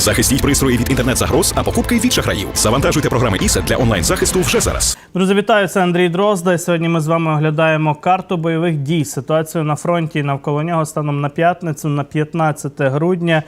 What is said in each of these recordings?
Захистіть пристрої від інтернет-загроз, а покупки від шахраїв. Завантажуйте програми ІСЕ для онлайн-захисту вже зараз. Друзі, вітаю, це Андрій Дрозда. Сьогодні ми з вами оглядаємо карту бойових дій, ситуацію на фронті навколо нього станом на п'ятницю, на 15 грудня.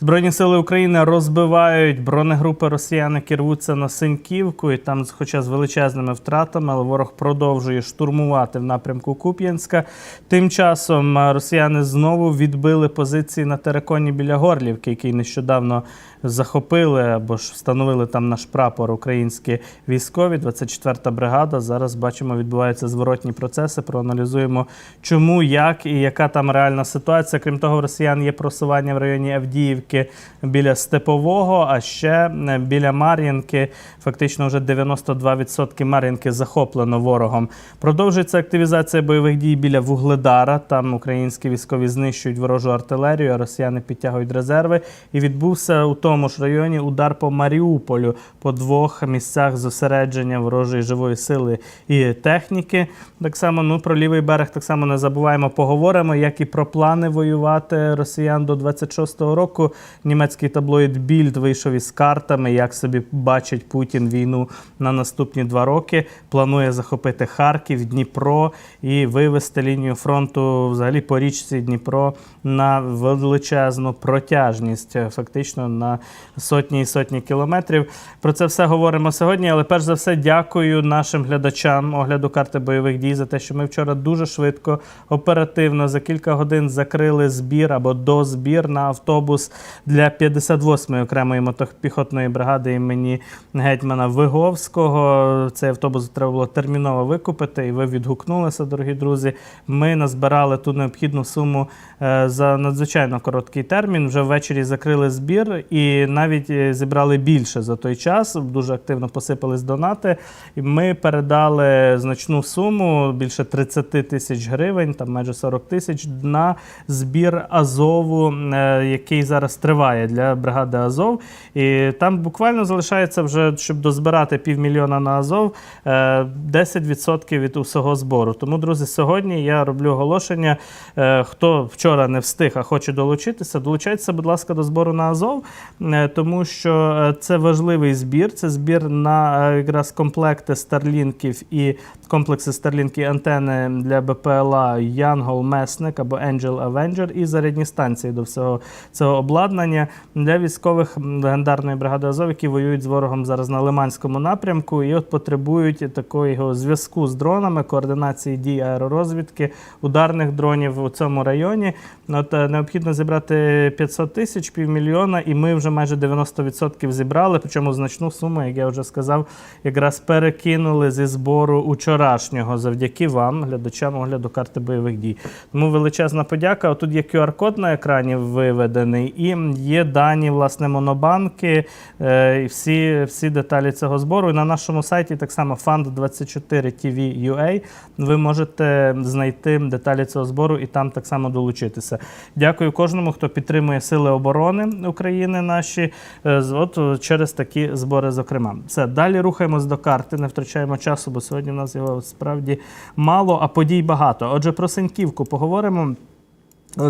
Збройні сили України розбивають бронегрупи росіяни які рвуться на Синьківку, і там, хоча з величезними втратами, але ворог продовжує штурмувати в напрямку Куп'янська. Тим часом е, росіяни знову відбили позиції на териконі біля Горлівки, який нещодавно захопили або ж встановили там наш прапор українські військові. 24-та бригада. Зараз бачимо, відбуваються зворотні процеси. Проаналізуємо, чому, як і яка там реальна ситуація. Крім того, в росіян є просування в районі Авдіївки біля Степового, а ще е, біля Мар'їнки. Фактично, вже 92% Мар'їнки захоплено ворогом. Продовжується активізація бойових дій біля Вугледара. Там українські військові знищують ворожу артилерію, а росіяни підтягують резерви. І відбувся у тому ж районі удар по Маріуполю по двох місцях зосередження ворожої живої сили і техніки. Так само, ну про лівий берег так само не забуваємо. Поговоримо, як і про плани воювати росіян до 26-го року. Німецький таблоїд Більд вийшов із картами, як собі бачить Путін війну на наступні два роки. Планує захопити Харків, Дніпро і вивести лінію фронту взагалі по річці Дніпро на величезну протяжність, фактично на сотні і сотні кілометрів. Про це все говоримо сьогодні. Але перш за все, дякую нашим глядачам огляду карти бойових дій за те, що ми вчора дуже швидко, оперативно за кілька годин закрили збір або дозбір на автобус для 58-ї окремої мотопіхотної бригади імені гетьмана Виговського. Цей автобус треба було терміново викупити, і ви відгукнулися, дорогі друзі. Ми назбирали ту необхідну суму е, за надзвичайно короткий термін. Вже ввечері закрили збір і навіть е, зібрали більше за той час. Дуже активно посипались донати. І ми передали значну суму більше 30 тисяч гривень, там майже 40 тисяч на збір Азову, е, який зараз триває для бригади Азов. І там буквально залишається вже, щоб дозбирати півмільйона на Азов, е, 10% від усього збору. Тому, друзі, сьогодні я роблю оголошення. Е, Хто вчора не встиг, а хоче долучитися, долучайтеся, будь ласка, до збору на Азов, е, тому що е, це важливий збір. Це збір на е, якраз комплекти старлінків і комплекси старлінки антени для БПЛА Янгол Месник або Angel Avenger і зарядні станції до всього цього обладнання для військових легендарної бригади Азов, які воюють з ворогом зараз на Лиманському напрямку, і от потребують такого зв'язку з дронами, координації дій аеророзвідки, ударних дронів у цьому районі. От е, необхідно зібрати 500 тисяч, півмільйона, і ми вже майже 90% зібрали. Причому значну суму, як я вже сказав, якраз перекинули зі збору учорашнього завдяки вам, глядачам огляду карти бойових дій. Тому величезна подяка. Отут є QR-код на екрані виведений, і є дані власне монобанки, е, і всі, всі деталі цього збору. І на нашому сайті так само fund24tv.ua ви можете знайти деталі цього збору і там так само долучитися. Дякую кожному, хто підтримує Сили оборони України наші. е, От е, через такі збори, зокрема. Все, далі рухаємось до карти, не втрачаємо часу, бо сьогодні в нас його справді мало, а подій багато. Отже, про Синьківку поговоримо.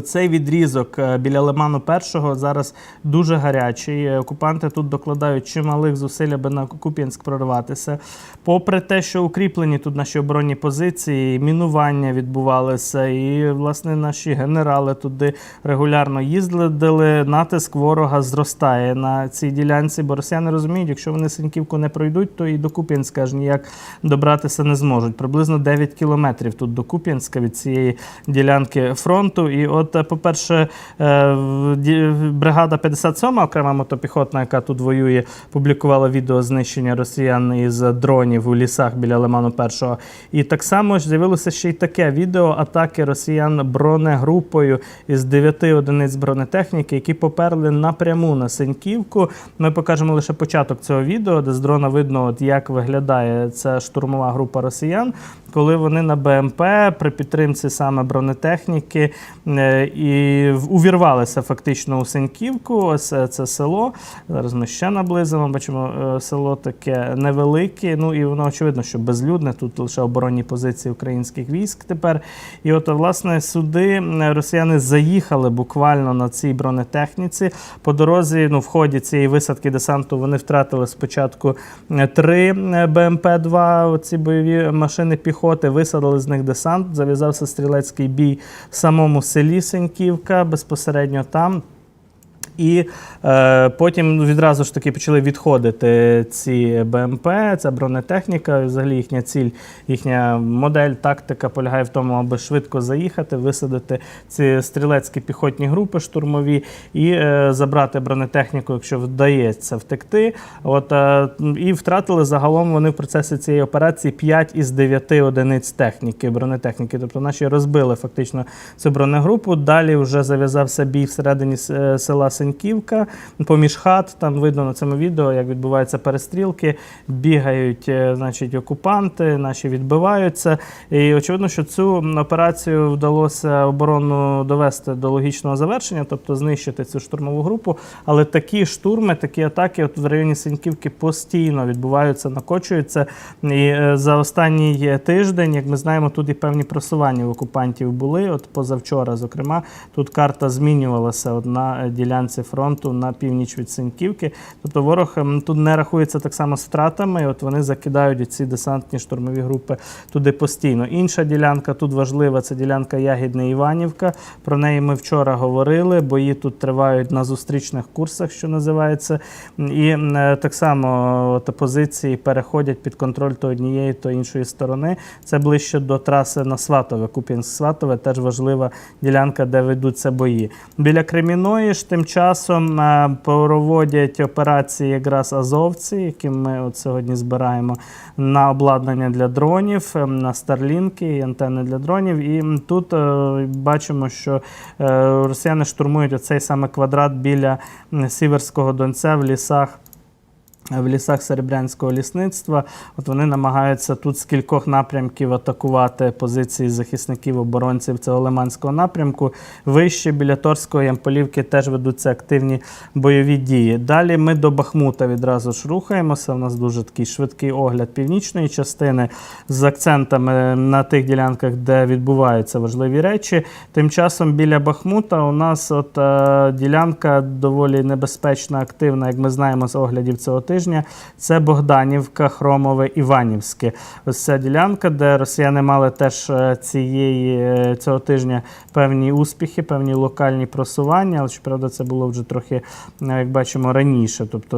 Цей відрізок е, біля Лиману першого зараз дуже гарячий. Е, Окупанти тут докладають чималих зусиль, аби на Куп'янськ прорватися. Попри те, що укріплені тут наші оборонні позиції, мінування відбувалися, і власне наші генерали туди регулярно їздили. Натиск ворога зростає на цій ділянці, бо росіяни розуміють, якщо вони Синьківку не пройдуть, то і до Куп'янська аж ніяк добратися не зможуть. Приблизно 9 кілометрів тут до Куп'янська від цієї ділянки фронту. І от, е, по-перше, е, бригада 57 окрема мотопіхотна, яка тут воює, публікувала відео знищення росіян із дронів у лісах біля Лиману першого. І так само ж з'явилося ще й таке відео атаки росіян бронегрупою із 9 одиниць бронетехніки, які поперли напряму на Синьківку. Ми покажемо лише початок цього відео, де з дрона видно, от як виглядає ця штурмова група росіян, коли вони на БМП при підтримці саме бронетехніки е, і увірвалися фактично у Сеньківку. Ось е, це село. Зараз ми ще наблизимо. Бачимо, е, село таке невелике. Ну і воно очевидно, що безлюдне. Тут лише оборонні позиції українських військ тепер. І от, власне, сюди росіяни заїхали буквально на цій бронетехніці. По дорозі, ну, в ході цієї висадки десанту вони втратили спочатку е, три е, БМП-2, оці бойові машини піхоти, висадили з них десант, зав'язався стрілецький бій в самому селі Сеньківка, безпосередньо там. І е, потім відразу ж таки почали відходити ці БМП, ця бронетехніка. Взагалі їхня ціль, їхня модель, тактика полягає в тому, аби швидко заїхати, висадити ці стрілецькі піхотні групи штурмові і е, забрати бронетехніку, якщо вдається втекти. От, е, і втратили загалом вони в процесі цієї операції 5 із 9 одиниць техніки, бронетехніки. Тобто наші розбили фактично цю бронегрупу. Далі вже зав'язався бій всередині е, села Сеньківка, поміж хат. Там видно на цьому відео, як відбуваються перестрілки, бігають е, значить, окупанти, наші відбиваються. І очевидно, що цю операцію вдалося оборону довести до логічного завершення, тобто знищити цю штурмову групу. Але такі штурми, такі атаки, от в районі Сеньківки постійно відбуваються, накочуються. І е, за останній тиждень, як ми знаємо, тут і певні просування в окупантів були. От позавчора, зокрема, тут карта змінювалася на е, ділянці фронту на північ від Сеньківки. Тобто ворог ем, тут не рахується так само з втратами. і От вони закидають ці десантні штурмові групи туди постійно. Інша ділянка тут важлива це ділянка Ягідне Іванівка. Про неї ми вчора говорили. Бої тут тривають на зустрічних курсах, що називається. І е, так само от, позиції переходять під контроль то однієї, то іншої сторони. Це ближче до траси на Сватове, Куп'янськ-Сватове, теж важлива ділянка, де ведуться бої. Біля Креміної ж тим часом е, проводять операції якраз азовці, які ми от сьогодні збираємо на обладнання для дронів, е, на старлінки і антенни для дронів. І тут е, бачимо, що росіяни штурмують оцей саме квадрат біля Сіверського Донця в лісах. В лісах Серебрянського лісництва от вони намагаються тут з кількох напрямків атакувати позиції захисників оборонців цього Лиманського напрямку. Вище біля Торського Ямполівки теж ведуться активні бойові дії. Далі ми до Бахмута відразу ж рухаємося. У нас дуже такий швидкий огляд північної частини з акцентами на тих ділянках, де відбуваються важливі речі. Тим часом біля Бахмута у нас от е, ділянка доволі небезпечна, активна, як ми знаємо з оглядів цього тижня. Це Богданівка, Хромове, Іванівське. Ось ця ділянка, де росіяни мали теж е, цієї е, цього тижня певні успіхи, певні локальні просування. Але щоправда, це було вже трохи, е, як бачимо, раніше, тобто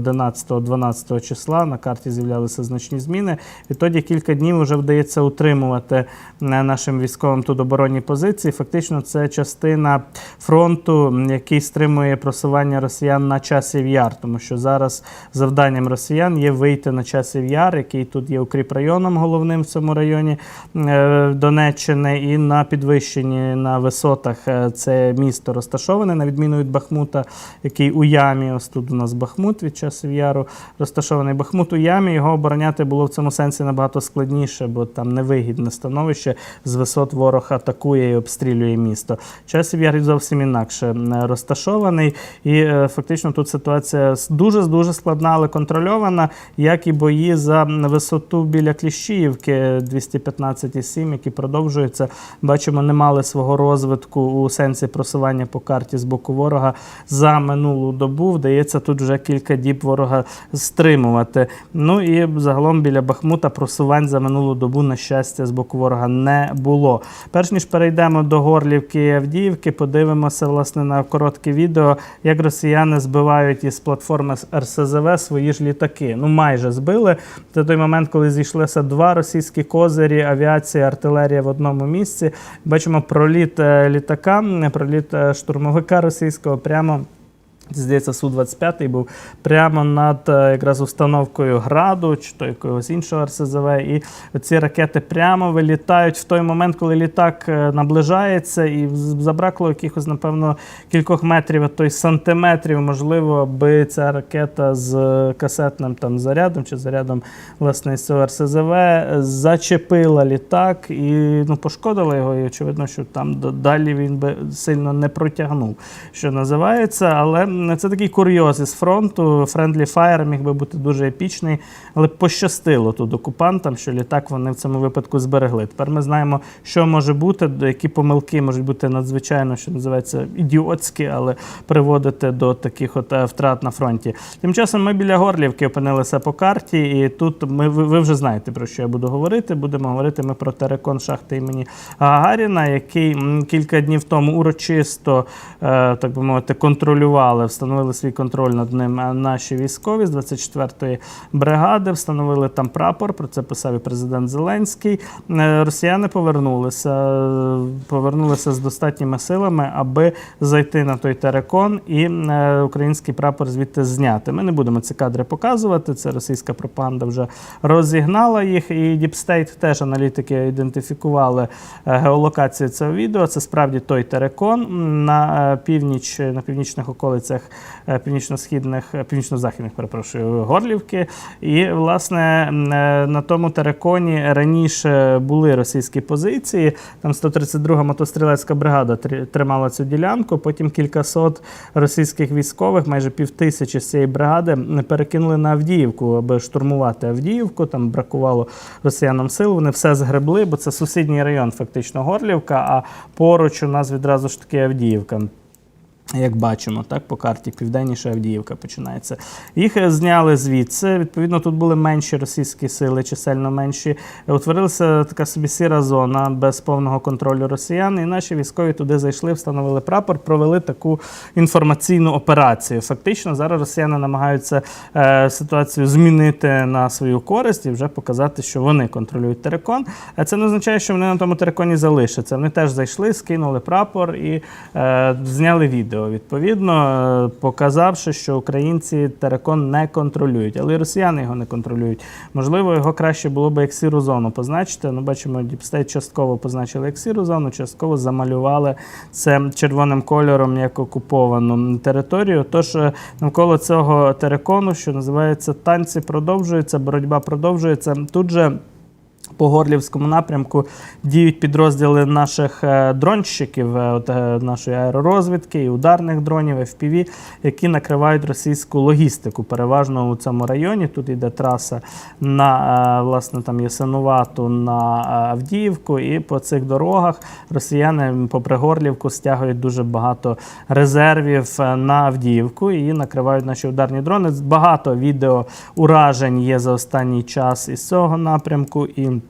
11-12 числа на карті з'являлися значні зміни. Відтоді кілька днів вже вдається утримувати нашим військовим тут оборонні позиції. Фактично, це частина фронту, який стримує просування росіян на часів яр, тому що зараз завданням росіян є вийти на часів яр, який тут є укріпрайоном головним в цьому районі е, Донеччини, і на підвищенні на висотах е, це місто розташоване, на відміну від Бахмута, який у ямі. Ось тут у нас Бахмут від часів яру розташований. Бахмут у ямі. Його обороняти було в цьому сенсі набагато складніше, бо там невигідне становище. З висот ворог атакує і обстрілює місто. Часів яр зовсім інакше м, розташований. І е, фактично тут ситуація дуже дуже складна, але контрольована, як і бої за висоту біля Кліщіївки 215,7, які продовжуються. Бачимо, не мали свого розвитку у сенсі просування по карті з боку ворога за минулу добу. Вдається тут вже кілька діб ворога стримувати. Ну і загалом біля Бахмута просувань за минулу добу, на щастя, з боку ворога не було. Перш ніж перейдемо до Горлівки і Авдіївки, подивимося власне на коротке відео, як росіяни збивають із платформи РСЗВ свої ж літаки. Ну майже збили. Це той момент, коли зійшлися два російські козирі, авіація, артилерія в одному місці. Бачимо проліт е, літака, проліт е, штурмовика російського прямо Здається, Су-25 був прямо над е, якраз установкою граду чи то якогось іншого РСЗВ. І ці ракети прямо вилітають в той момент, коли літак е, наближається, і забракло якихось, напевно, кількох метрів, а то й сантиметрів, можливо, аби ця ракета з касетним там зарядом чи зарядом власне з цього РСЗВ зачепила літак і ну, пошкодила його. І очевидно, що там далі він би сильно не протягнув, що називається. Але це такий курйоз із фронту. Friendly Fire міг би бути дуже епічний, але пощастило тут окупантам, що літак вони в цьому випадку зберегли. Тепер ми знаємо, що може бути, які помилки можуть бути надзвичайно, що називається, ідіотські, але приводити до таких от е, втрат на фронті. Тим часом ми біля Горлівки опинилися по карті, і тут ми ви, ви вже знаєте про що я буду говорити. Будемо говорити ми про терекон шахти імені Гагаріна, який кілька днів тому урочисто, е, так би мовити, контролювали, встановили свій контроль над ним наші військові з 24-ї бригади, встановили там прапор. Про це писав і президент Зеленський. Е, Росіяни повернулися, повернулися з достатніми силами, аби зайти на той терекон і е, український прапор звідти зняти. Ми не будемо ці кадри показувати. Це російська пропаганда вже розігнала їх. І Діпстейт теж аналітики ідентифікували е, геолокацію цього відео. Це справді той терекон на північ, на північних околицях е, північно-східних, е, північно-західних, перепрошую, Горлівки. І, власне, е, на тому тереконі раніше були російські позиції. Там 132-га мотострілецька бригада тримала цю ділянку. Потім кількасот російських військових, майже півтисячі з цієї бригади, перекинули на Авдіївку, аби штурмувати Авдіївку. Там бракувало росіянам сил. Вони все згребли, бо це сусідній район, фактично Горлівка. А поруч у нас відразу ж таки Авдіївка. Як бачимо, так по карті південніше Авдіївка починається. Їх зняли звідси. Відповідно, тут були менші російські сили, чисельно менші. Утворилася така собі сіра зона без повного контролю росіян. І наші військові туди зайшли, встановили прапор, провели таку інформаційну операцію. Фактично, зараз росіяни намагаються е, ситуацію змінити на свою користь і вже показати, що вони контролюють терекон. А це не означає, що вони на тому тереконі залишаться. Вони теж зайшли, скинули прапор і е, зняли відео. Відповідно, е, показавши, що українці терекон не контролюють, але і росіяни його не контролюють. Можливо, його краще було б як сіру зону позначити. Ну, бачимо, Діпстейт частково позначили як сіру зону, частково замалювали це червоним кольором як окуповану територію. Тож е, навколо цього терекону, що називається танці, продовжується, боротьба продовжується. Тут же. По Горлівському напрямку діють підрозділи наших е, дронщиків, е, от, е, нашої аеророзвідки і ударних дронів FPV, які накривають російську логістику. Переважно у цьому районі. Тут йде траса на власне там Ясинувату на Авдіївку, і по цих дорогах росіяни попри Горлівку стягують дуже багато резервів на Авдіївку. і накривають наші ударні дрони. Багато відео уражень є за останній час із цього напрямку. І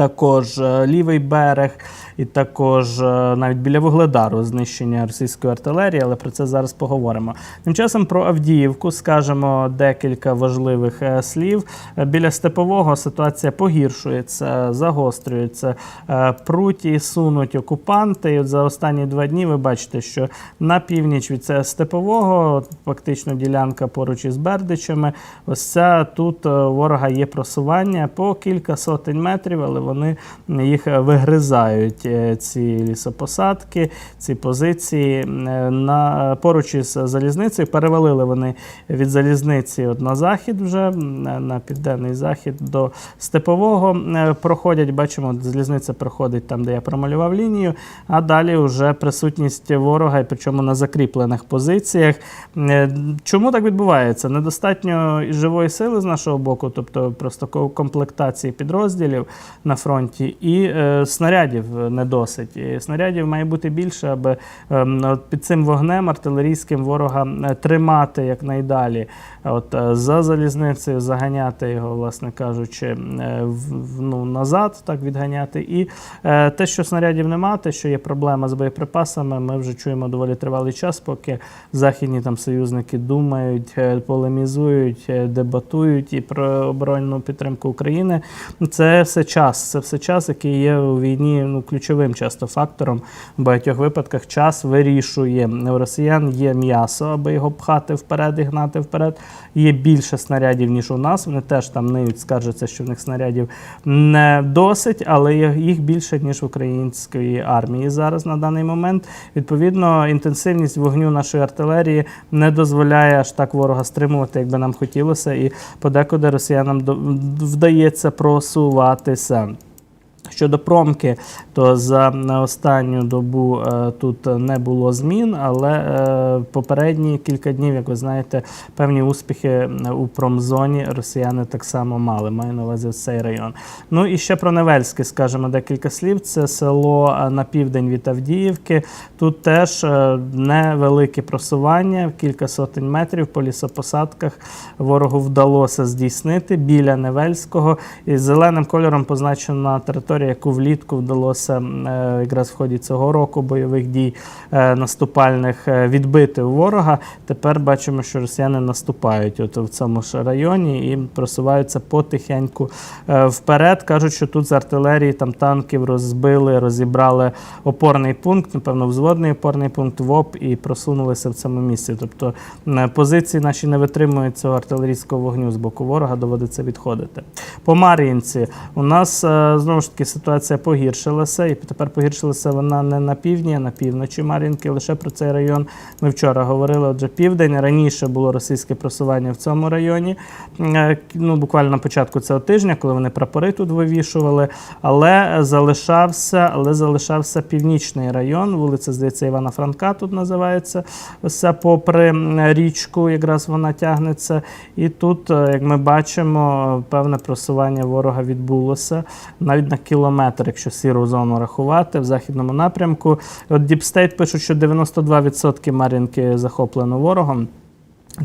також е, лівий берег, і також е, навіть біля Вугледару знищення російської артилерії, але про це зараз поговоримо. Тим часом про Авдіївку скажемо декілька важливих е, слів. Біля степового ситуація погіршується, загострюється. Е, Пруть і сунуть окупанти. І от за останні два дні ви бачите, що на північ від степового, фактично ділянка поруч із Бердичами, ось ця тут ворога є просування по кілька сотень метрів, але вони їх вигризають. е, Ці лісопосадки, ці позиції Е, на поруч із залізницею. Перевалили вони від залізниці от на захід, вже на південний захід до степового е, проходять. Бачимо, залізниця проходить там, де я промалював лінію. А далі вже присутність ворога, і причому на закріплених позиціях. Е, Чому так відбувається? Недостатньо живої сили з нашого боку, тобто просто комплектації підрозділів на фронті, і е, снарядів не досить. І снарядів має бути більше, аби е, під цим вогнем артилерійським ворога е, тримати якнайдалі. От е, за залізницею заганяти його, власне кажучи, е, в, ну, назад, так відганяти. І е, те, що снарядів нема, те, що є проблема з боєприпасами, ми вже чуємо доволі тривалий час, поки західні там союзники думають, е, полемізують, дебатують і про оборонну підтримку України. Це все час. Це все час, який є у війні ну, ключовим часто фактором. В багатьох випадках час вирішує. У росіян є м'ясо, аби його пхати вперед і гнати вперед. Є більше снарядів, ніж у нас. Вони теж там ниють, скаржаться, що в них снарядів не досить, але їх більше, ніж в української армії зараз на даний момент. Відповідно, інтенсивність вогню нашої артилерії не дозволяє аж так ворога стримувати, як би нам хотілося, і подекуди росіянам вдається просуватися. Щодо промки, то за останню добу е, тут не було змін, але е, попередні кілька днів, як ви знаєте, певні успіхи е, у промзоні росіяни так само мали. Маю на увазі цей район. Ну і ще про Невельське скажемо декілька слів. Це село на південь від Авдіївки. Тут теж невелике просування, кілька сотень метрів по лісопосадках ворогу вдалося здійснити біля Невельського. І зеленим кольором позначена територія, яку влітку вдалося е, якраз в ході цього року бойових дій е, наступальних е, відбити у ворога. Тепер бачимо, що росіяни наступають от в цьому ж районі і просуваються потихеньку вперед. Кажуть, що тут з артилерії там танків розбили, розібрали опорний пункт, напевно, взводний опорний пункт ВОП і просунулися в цьому місці. Тобто позиції наші не витримують цього артилерійського вогню з боку ворога, доводиться відходити. По Мар'їнці у нас знову ж таки ситуація погіршилася, і тепер погіршилася вона не на півдні, а на півночі Мар'їнки. Лише про цей район ми вчора говорили. Отже, південь раніше було російське просування в цьому районі. Е, Ну, буквально на початку цього тижня, коли вони прапори тут вивішували, але залишався, але залишався північний район, вулиця, здається, Івана Франка тут називається. Все попри річку, якраз вона тягнеться. І тут, е, як ми бачимо, певне просування ворога відбулося навіть на кілометр, якщо сіру зону рахувати в західному напрямку. От Діпстейт пишуть, що 92% Мар'їнки захоплено ворогом.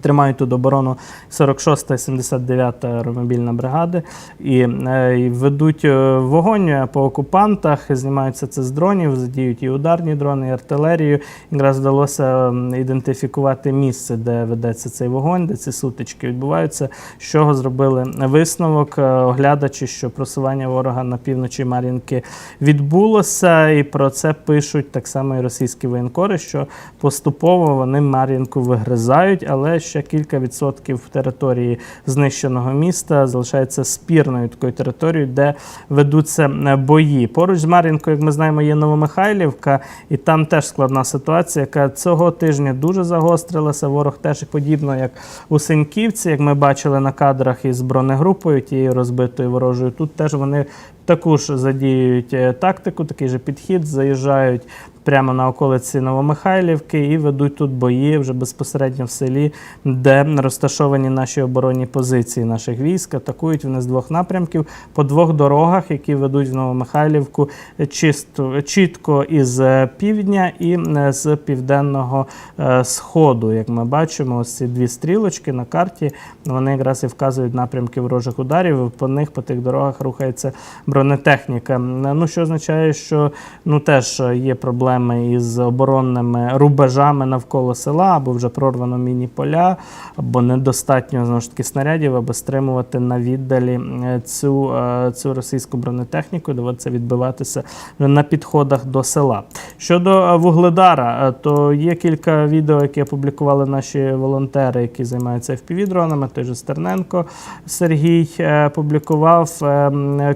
Тримають тут оборону 46 та 79 аеромобільна бригади і, е, і ведуть е, вогонь по окупантах, знімаються це з дронів, задіють і ударні дрони, і артилерію. Якраз вдалося ідентифікувати місце, де ведеться цей вогонь, де ці сутички відбуваються. З чого зробили висновок, е, оглядачі, що просування ворога на півночі Мар'їнки відбулося, і про це пишуть так само і російські воєнкори, що поступово вони Мар'їнку вигризають, але ще кілька відсотків території знищеного міста залишається спірною такою територією, де ведуться е, бої. Поруч з Мар'їнкою, як ми знаємо, є Новомихайлівка, і там теж складна ситуація, яка цього тижня дуже загострилася. Ворог теж подібно, як у Синьківці, як ми бачили на кадрах із бронегрупою, тією розбитою ворожою. Тут теж вони також задіюють е, тактику, такий же підхід, заїжджають прямо на околиці Новомихайлівки і ведуть тут бої вже безпосередньо в селі, де розташовані наші оборонні позиції наших військ. Атакують вони з двох напрямків по двох дорогах, які ведуть в Новомихайлівку чисто, чітко із е, півдня і е, з південного е, сходу. Як ми бачимо, ось ці дві стрілочки на карті вони якраз і вказують напрямки ворожих ударів. По них по тих дорогах рухається бронетехніка. Ну що означає, що ну теж є проблеми із оборонними рубежами навколо села, або вже прорвано міні-поля, або недостатньо знову ж таки снарядів, аби стримувати на віддалі е, цю, е, цю російську бронетехніку. Доводиться відбиватися вже на підходах до села. Щодо е, вугледара, то є кілька відео, які опублікували наші волонтери, які займаються FPV-дронами. Той же Стерненко Сергій публікував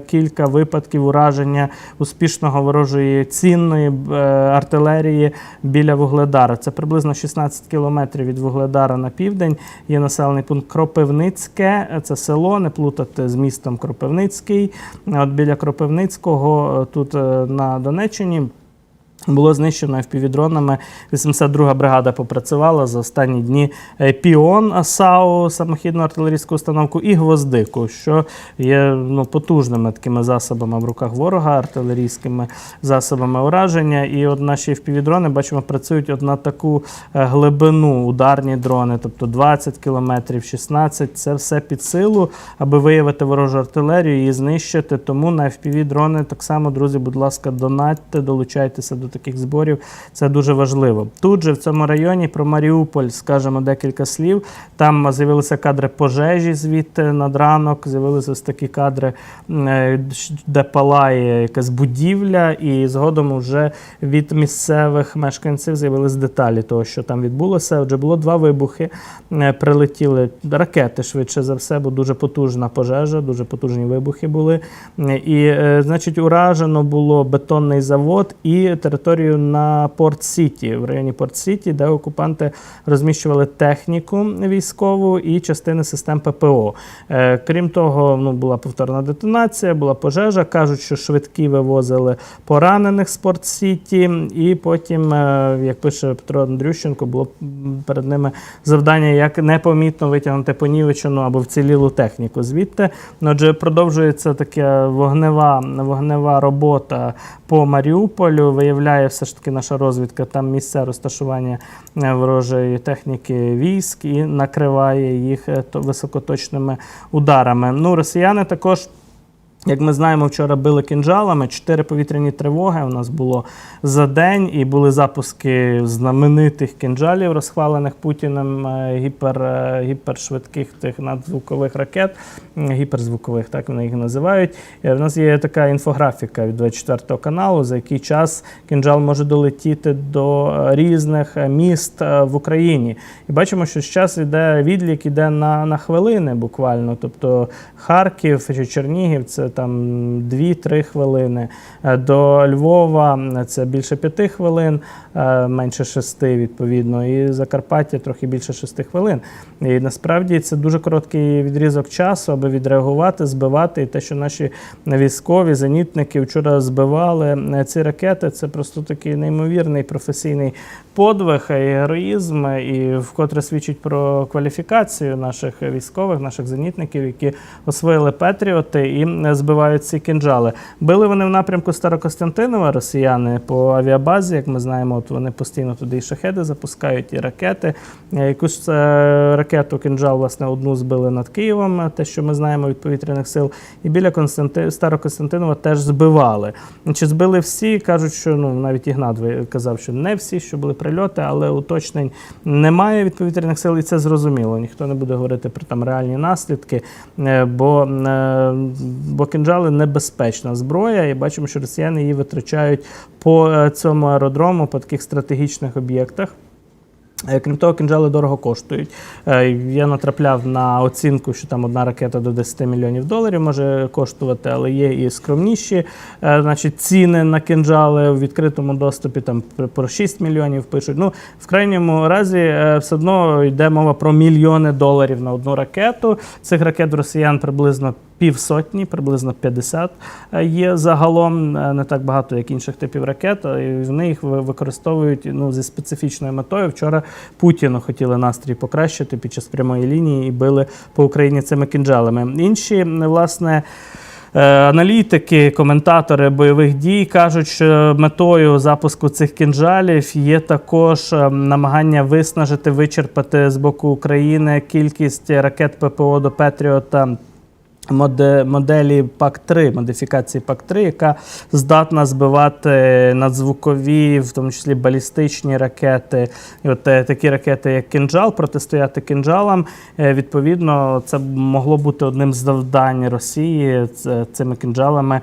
кілька випадків ураження успішного ворожої цінної артилерії біля Вугледара. Це приблизно 16 кілометрів від Вугледара на південь. Є населений пункт Кропивницьке, це село, не плутати з містом Кропивницький. От біля Кропивницького, е, тут е, на Донеччині. Було знищено FPV-дронами. 82-га бригада попрацювала за останні дні е, Піон САУ, самохідну артилерійську установку, і гвоздику, що є ну, потужними такими засобами в руках ворога, артилерійськими засобами ураження. І от наші FPV-дрони, бачимо, працюють от на таку е, глибину, ударні дрони, тобто 20 кілометрів, 16. Це все під силу, аби виявити ворожу артилерію і знищити. Тому на FPV-дрони так само, друзі, будь ласка, донатьте, долучайтеся до таких зборів. Це дуже важливо. Тут же в цьому районі про Маріуполь скажемо декілька слів. Там з'явилися кадри пожежі звідти над ранок. З'явилися такі кадри, е, де палає якась будівля, і згодом вже від місцевих мешканців з'явились деталі того, що там відбулося. Отже, було два вибухи. Е, Прилетіли ракети швидше за все, бо дуже потужна пожежа, дуже потужні вибухи були. Е, І, значить, уражено було бетонний завод і територію на Порт Сіті, в районі Порт Сіті, де окупанти розміщували техніку військову і частини систем ППО. Е, Крім того, ну, була повторна детонація, була пожежа. Кажуть, що швидкі вивозили поранених з Порт Сіті, і потім, е, як пише Петро Андрющенко, було перед ними завдання, як непомітно витягнути понівечену або вцілілу техніку звідти. Ну, Отже, продовжується така вогнева, вогнева робота по Маріуполю. Виявляє все ж таки наша розвідка там місце розташування е, ворожої техніки військ і накриває їх е, то- високоточними ударами. Ну, росіяни також. Як ми знаємо, вчора били кінжалами. Чотири повітряні тривоги у нас було за день, і були запуски знаменитих кінжалів, розхвалених Путіним е, гіпер, е, гіпершвидких тих надзвукових ракет, гіперзвукових, так вони їх називають. У нас є така інфографіка від 24 каналу, за який час кінжал може долетіти до е, різних е, міст е, в Україні. І бачимо, що час іде відлік, іде на, на хвилини буквально. Тобто Харків чи Чернігів це там 2-3 хвилини. Е, До Львова це більше 5 хвилин, е, менше 6 відповідно. І Закарпаття трохи більше 6 хвилин. І насправді це дуже короткий відрізок часу, аби відреагувати, збивати. І те, що наші військові зенітники вчора збивали е, ці ракети, це просто такий неймовірний професійний подвиг і героїзм, і вкотре свідчить про кваліфікацію наших військових, наших зенітників, які освоїли Петріоти і е, збивають ці кинджали. Били вони в напрямку Старокостянтинова, росіяни по авіабазі, як ми знаємо, от вони постійно туди і шахеди запускають, і ракети. Е, Якусь е, ракету кинджал, власне, одну збили над Києвом, е, те, що ми знаємо від повітряних сил, і біля Константи... Старокостянтинова теж збивали. Чи збили всі? Кажуть, що ну навіть Ігнат казав, що не всі, що були прильоти, але уточнень немає від повітряних сил, і це зрозуміло. Ніхто не буде говорити про там реальні наслідки, бо, бо кинджали небезпечна зброя, і бачимо, що росіяни її витрачають по цьому аеродрому, по таких стратегічних об'єктах. Е, Крім того, кинджали дорого коштують. Е, Я натрапляв на оцінку, що там одна ракета до 10 мільйонів доларів може коштувати, але є і скромніші е, значить, ціни на кинджали в відкритому доступі там про- про 6 мільйонів пишуть. Ну, в крайньому разі все одно йде мова про мільйони доларів на одну ракету. Цих ракет росіян приблизно півсотні, приблизно 50 е, є загалом, е, не так багато, як інших типів ракет. е, І вони їх використовують ну, зі специфічною метою. Вчора Путіну хотіли настрій покращити під час прямої лінії і били по Україні цими кінжалами. Інші, власне. Аналітики, коментатори бойових дій кажуть, що метою запуску цих кінжалів є також намагання виснажити, вичерпати з боку України кількість ракет ППО до Петріота моделі ПАК-3, модифікації ПАК-3, яка здатна збивати надзвукові, в тому числі балістичні ракети. І от е, такі ракети, як кінжал, протистояти кінжалам. Е, Відповідно, це могло бути одним з завдань Росії це- цими кінжалами.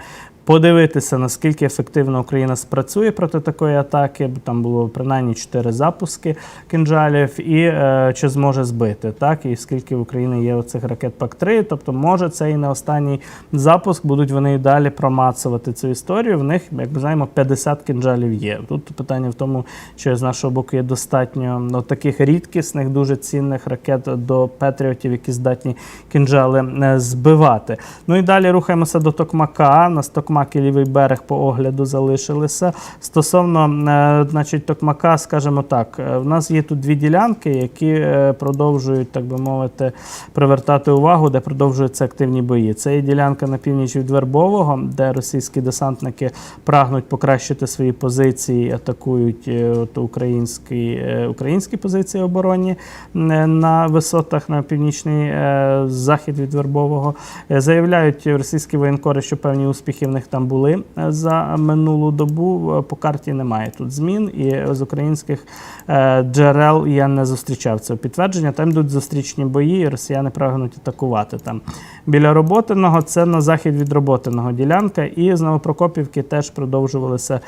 Подивитися, наскільки ефективно Україна спрацює проти такої атаки. Там було принаймні чотири запуски кінжалів, і е, чи зможе збити, так і скільки в Україні є оцих ракет ПАК-3. Тобто, може, це і не останній запуск. Будуть вони і далі промацувати цю історію. В них, як ми знаємо, 50 кінжалів є. Тут питання в тому, чи з нашого боку є достатньо ну, таких рідкісних, дуже цінних ракет до Петріотів, які здатні кінжали е, збивати. Ну і далі рухаємося до Токмака. На Токмак і лівий берег по огляду залишилися. Стосовно е, значить, Токмака, скажімо так, е, в нас є тут дві ділянки, які е, продовжують, так би мовити, привертати увагу, де продовжуються активні бої. Це є ділянка на північ від Вербового, де російські десантники прагнуть покращити свої позиції, атакують от, українські, українські позиції оборонні на висотах на північний захід від Вербового. Заявляють російські воєнкори, що певні успіхи в них них там були е, за минулу добу. Е, По карті немає тут змін, і з українських е, джерел я не зустрічав цього підтвердження. Там йдуть зустрічні бої, і росіяни прагнуть атакувати там. Біля роботиного це на захід від роботиного ділянка, і з Новопрокопівки теж продовжувалися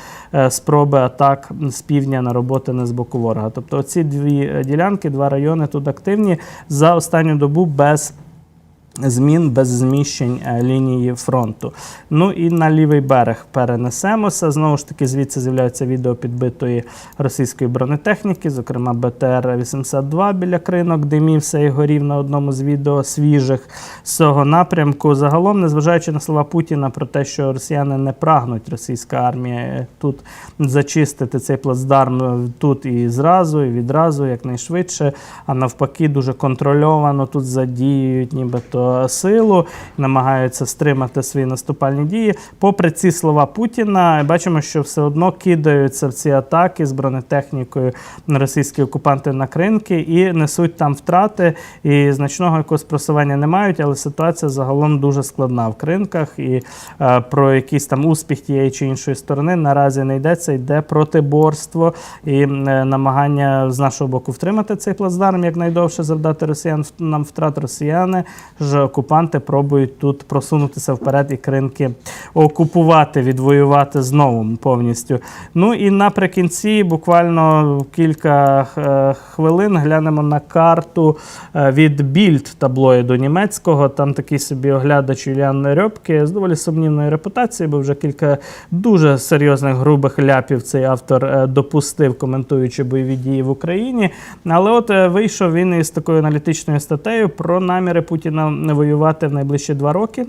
спроби атак з півдня на роботине з боку ворога. Тобто, оці дві ділянки, два райони тут активні за останню добу без. Змін без зміщень е, лінії фронту. Ну і на лівий берег перенесемося. Знову ж таки, звідси з'являється відео підбитої російської бронетехніки, зокрема БТР-82 біля кринок, димівся і горів на одному з відео свіжих з цього напрямку. Загалом, незважаючи на слова Путіна про те, що росіяни не прагнуть, російська армія е, тут зачистити цей плацдарм е, тут і зразу, і відразу, якнайшвидше, а навпаки, дуже контрольовано тут задіюють нібито силу, намагаються стримати свої наступальні дії. Попри ці слова Путіна, бачимо, що все одно кидаються в ці атаки з бронетехнікою російські окупанти на кринки і несуть там втрати. І значного якогось просування не мають, але ситуація загалом дуже складна в кринках. І е, про якийсь там успіх тієї чи іншої сторони наразі не йдеться, йде протиборство і е, намагання з нашого боку втримати цей плацдарм якнайдовше завдати росіян нам втрат. Росіяни ж окупанти пробують тут просунутися вперед і кринки окупувати, відвоювати знову повністю. Ну і наприкінці, буквально кілька е, хвилин, глянемо на карту е, від більд таблоїду німецького. Там такий собі оглядач Юліан Рьопке з доволі сумнівною репутацією, бо вже кілька дуже серйозних грубих ляпів цей автор е, допустив, коментуючи бойові дії в Україні. Але от вийшов він із такою аналітичною статтею про наміри Путіна воювати в найближчі два роки.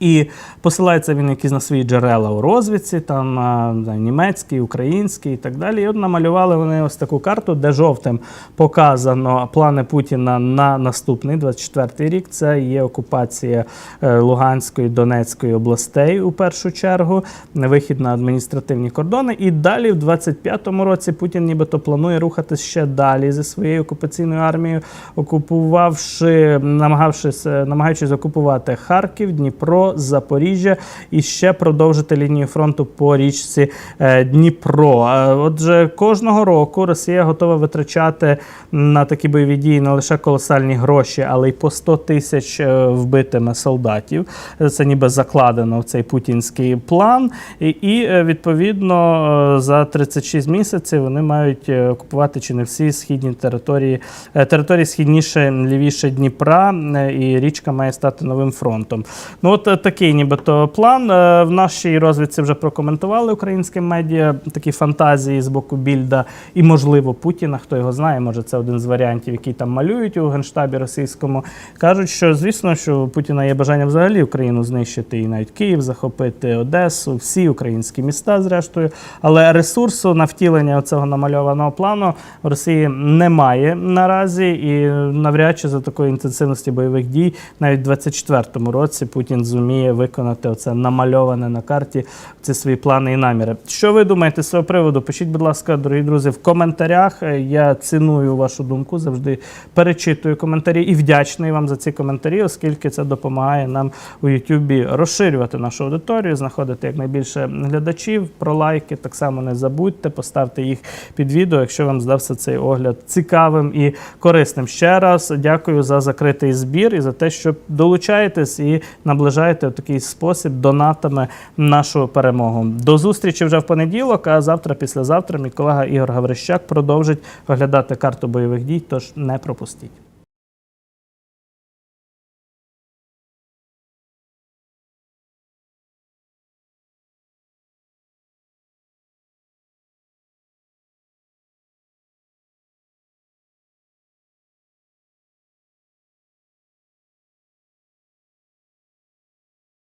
І посилається він якісь на свої джерела у розвідці, там а, німецький, український і так далі. І от намалювали вони ось таку карту, де жовтим показано плани Путіна на наступний 24-й рік. Це є окупація е, Луганської, Донецької областей у першу чергу, вихід на адміністративні кордони. І далі, в 25-му році, Путін нібито планує рухатись ще далі зі своєю окупаційною армією, окупувавши, намагавшись, е, намагаючись окупувати Харків, Дніпро, Запоріжжя і ще продовжити лінію фронту по річці е, Дніпро. Отже, кожного року Росія готова витрачати на такі бойові дії не лише колосальні гроші, але й по 100 тисяч е, вбитими солдатів. Це ніби закладено в цей путінський план. І, е, відповідно за 36 місяців вони мають окупувати чи не всі східні території, території східніше, лівіше Дніпра, і річка має стати новим фронтом. Ну от такий нібито план. Е, В нашій розвідці вже прокоментували українські медіа такі фантазії з боку Більда і, можливо, Путіна. Хто його знає, може це один з варіантів, який там малюють у генштабі російському. Кажуть, що звісно, що у Путіна є бажання взагалі Україну знищити і навіть Київ захопити, Одесу, всі українські міста, зрештою. Але ресурсу на втілення цього намальованого плану в Росії немає наразі, і навряд чи за такої інтенсивності бойових дій навіть в 24-му році Путін зуміє виконати оце намальоване на карті ці свої плани і наміри. Що ви думаєте з цього приводу? Пишіть, будь ласка, дорогі друзі, в коментарях. Е, Я ціную вашу думку, завжди перечитую коментарі і вдячний вам за ці коментарі, оскільки це допомагає нам у Ютубі розширювати нашу аудиторію, знаходити якнайбільше глядачів. Про лайки так само не забудьте, поставте їх під відео, якщо вам здався цей огляд цікавим і корисним. Ще раз дякую за закритий збір і за те, що долучаєтесь і наближаєте в такий спосіб донатами нашу перемогу. До зустрічі вже в понеділок. А завтра, післязавтра, мій колега Ігор Гаврищак продовжить оглядати карту бойових дій. Тож не пропустіть.